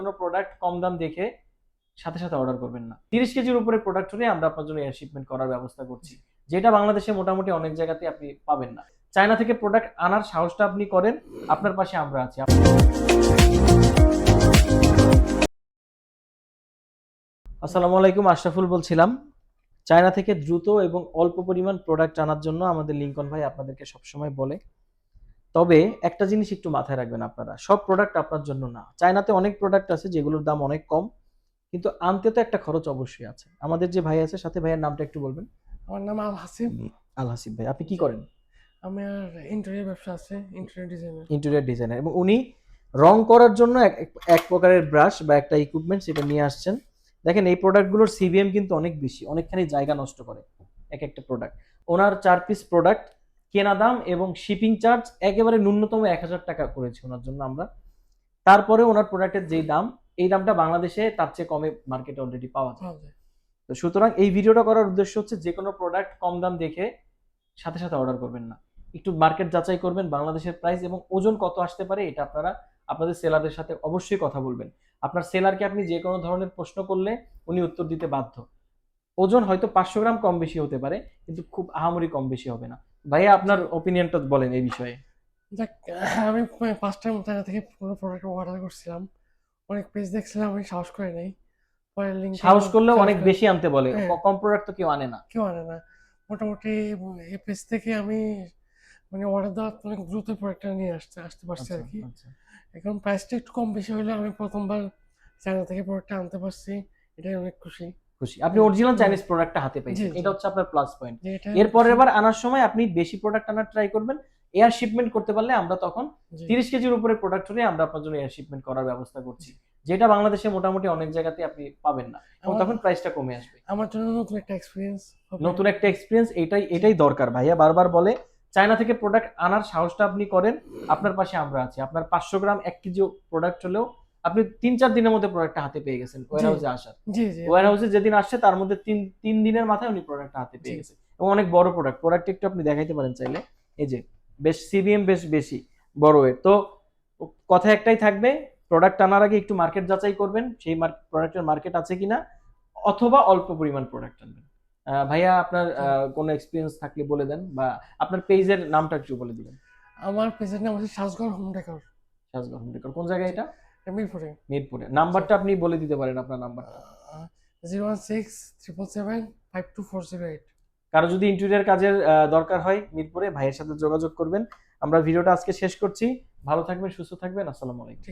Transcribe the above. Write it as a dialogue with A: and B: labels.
A: কোনো প্রোডাক্ট কম দাম দেখে সাথে সাথে অর্ডার করবেন না। তিরিশ কেজির উপরে প্রোডাক্ট হলে আমরা আপনার জন্য এয়ার শিপমেন্ট করার ব্যবস্থা করছি। যেটা বাংলাদেশে মোটামুটি অনেক জায়গাতে আপনি পাবেন না। চায়না থেকে প্রোডাক্ট আনার সাহসটা আপনি করেন, আপনার পাশে আমরা আছি। আসসালামু আলাইকুম, আশরাফুল বলছিলাম। চায়না থেকে দ্রুত এবং অল্প পরিমাণ প্রোডাক্ট আনার জন্য আমাদের লিঙ্কন ভাই আপনাদেরকে সবসময় বলে। তবে একটা জিনিস একটু মাথায় রাখবেন আপনারা সব প্রোডাক্ট আপনার জন্য না। চায়নাতে অনেক প্রোডাক্ট আছে যেগুলোর দাম অনেক কম কিন্তু আনতে তো একটা খরচ অবশ্যই আছে। আমাদের যে ভাই আছে সাথে ভাইয়ের নামটা একটু বলবেন।
B: আমার নাম আল হাসিব
A: আল হাসিব ভাই আপনি কি করেন?
B: আমার ইন্টেরিয়র ব্যবসা আছে ইন্টেরিয়র ডিজাইনার
A: ইন্টেরিয়র ডিজাইনার এবং উনি রং করার জন্য এক এক- এক প্রকারের ব্রাশ বা একটা ইকুইপমেন্ট সেটা নিয়ে আসছেন। দেখেন এই প্রোডাক্টগুলোর সিবিএম কিন্তু অনেক বেশি অনেকখানি জায়গা নষ্ট করে এক একটা প্রোডাক্ট ওনার চার পিস প্রোডাক্ট কেনা দাম এবং শিপিং চার্জ একেবারে ন্যূনতম এক হাজার টাকা করেছি ওনার জন্য আমরা। তারপরে ওনার প্রোডাক্টের যেই দাম এই দামটা বাংলাদেশে তার চেয়ে কমে মার্কেটে অলরেডি পাওয়া যায়। তো সুতরাং এই ভিডিওটা করার উদ্দেশ্য হচ্ছে যে কোনো প্রোডাক্ট কম দাম দেখে সাথে সাথে অর্ডার করবেন না। একটু মার্কেট যাচাই করবেন বাংলাদেশের প্রাইস এবং ওজন কত আসতে পারে এটা আপনারা আপনাদের সেলারদের সাথে অবশ্যই কথা বলবেন। আপনার সেলারকে আপনি যে কোনো ধরনের প্রশ্ন করলে উনি উত্তর দিতে বাধ্য। ওজন হয়তো পাঁচশো গ্রাম কম বেশি হতে পারে কিন্তু খুব আহামরি কম বেশি হবে না। ভাইয়া আপনার ওপিনিয়নটা বলেন এই বিষয়ে।
B: দেখ আমি পাঁচটার মতো থেকে পুরো প্রোডাক্ট অর্ডার করছিলাম। অনেক পেজ দেখছিলাম আমি সাহস করে নাই। পরে লিঙ্ক
A: সাহস করলেও অনেক বেশি আনতে বলে।
B: হ্যাঁ।
A: কম প্রোডাক্ট তো কেউ আনে না।
B: কেউ আনে না। মোটামুটি এই পেজ থেকে আমি মানে অর্ডার দেওয়ার অনেক দ্রুত প্রোডাক্টটা নিয়ে আসতে আসতে পারছি আর কি।
A: আচ্ছা,
B: এখন প্রাইসটা একটু কম বেশি হলে আমি প্রথমবার চায়না থেকে প্রোডাক্টটা আনতে পারছি। এটাই অনেক খুশি।
A: খুশি। আপনি অরিজিনাল চাইনিজ প্রোডাক্টটা হাতে পেয়েছেন
B: জি।
A: এটা হচ্ছে আপনার প্লাস পয়েন্ট এরপরের বার আনার সময় আপনি বেশি প্রোডাক্ট আনার ট্রাই করবেন। এয়ার শিপমেন্ট করতে পারলে আমরা তখন। তিরিশ কেজির উপরে প্রোডাক্ট হলে আমরা আপনার জন্য এয়ার শিপমেন্ট করার ব্যবস্থা করছি। যেটা বাংলাদেশে মোটামুটি অনেক জায়গাতে আপনি পাবেন না। এবং তখন প্রাইসটা কমে আসবে।
B: আমার জন্য নতুন একটা এক্সপিরিয়েন্স
A: নতুন একটা এক্সপিরিয়েন্স এটাই এটাই দরকার। ভাইয়া বারবার বলে চায়না থেকে প্রোডাক্ট আনার সাহসটা আপনি করেন। আপনার পাশে আমরা আছি। আপনার পাঁচশো গ্রাম এক কেজি প্রোডাক্ট হলেও আপনি তিন চার দিনের মধ্যে প্রোডাক্টটা হাতে পেয়ে গেছেন ওয়ার হাউসে আসার। ওয়ার হাউসে যেদিন আসছে তার মধ্যে তিন তিন দিনের মাথায় উনি প্রোডাক্টটা হাতে পেয়ে
B: জি।
A: গেছে। এবং অনেক বড় প্রোডাক্ট প্রোডাক্ট একটু আপনি দেখাইতে পারেন চাইলে। এই যে বেশ সিবিএম বেশ বেশি বড় এর। তো কথা একটাই থাকবে প্রোডাক্ট আনার আগে একটু মার্কেট যাচাই করবেন সেই প্রোডাক্টের মার্কেট আছে কিনা অথবা অল্প পরিমাণ প্রোডাক্ট আনবেন। ভাইয়া আপনার কোনো এক্সপিরিয়েন্স থাকলে বলে দেন বা আপনার পেজের নামটা একটু বলে দিবেন।
B: আমার পেজের নাম হচ্ছে সাজগড় হোম ডেকর।
A: সাজগা হোম ডেকর। কোন জায়গায় এটা?
B: মিরপুরে।
A: মিরপুরে। নাম্বারটা আপনি বলে দিতে পারেন আপনার নাম্বারটা
B: zero one six triple seven five two four zero eight.
A: কারও যদি ইন্টেরিয়ার কাজের দরকার হয় মিরপুরে ভাইয়ের সাথে যোগাযোগ করবেন। আমরা ভিডিওটা আজকে শেষ করছি। ভালো থাকবেন সুস্থ থাকবেন। আসসালামু আলাইকুম।